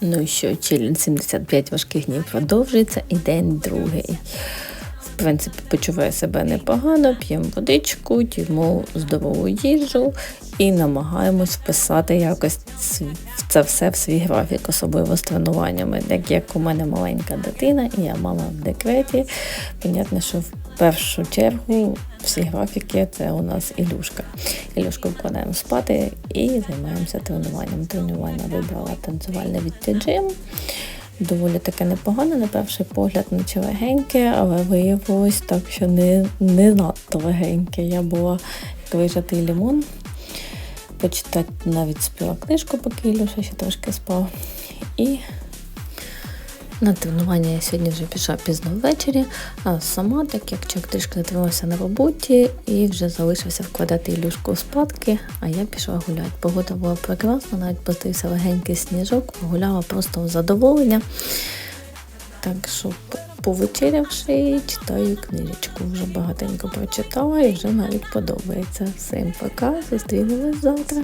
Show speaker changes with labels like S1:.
S1: Ну і що, челлендж 75 важких днів продовжується і день другий. В принципі, почуваю себе непогано, п'ємо водичку, їмо здорову їжу і намагаємось вписати якось це все в свій графік, особливо з тренуваннями. Так як у мене маленька дитина і я мама в декреті, понятно, що в першу чергу всі графіки це у нас Ілюшка. Ілюшку вкладаємо спати і займаємося тренуванням. Тренування вибрала танцювальне від джим. Доволі таке непогане, на перший погляд, наче легеньке, але виявилось так, що не, не надто легеньке. Я була як вижатий лимон, Почитати навіть спіла книжку, поки Ілюша ще трошки спав. І на тренування я сьогодні вже пішла пізно ввечері, а сама, так як чак трішки затримався на роботі і вже залишився вкладати Ілюшку спадки, а я пішла гуляти. Погода була прекрасна, навіть постився легенький сніжок, погуляла просто в задоволення. Так що, повечерявши, читаю книжечку. Вже багатенько прочитала і вже навіть подобається. Всім пока, зустрінемось завтра.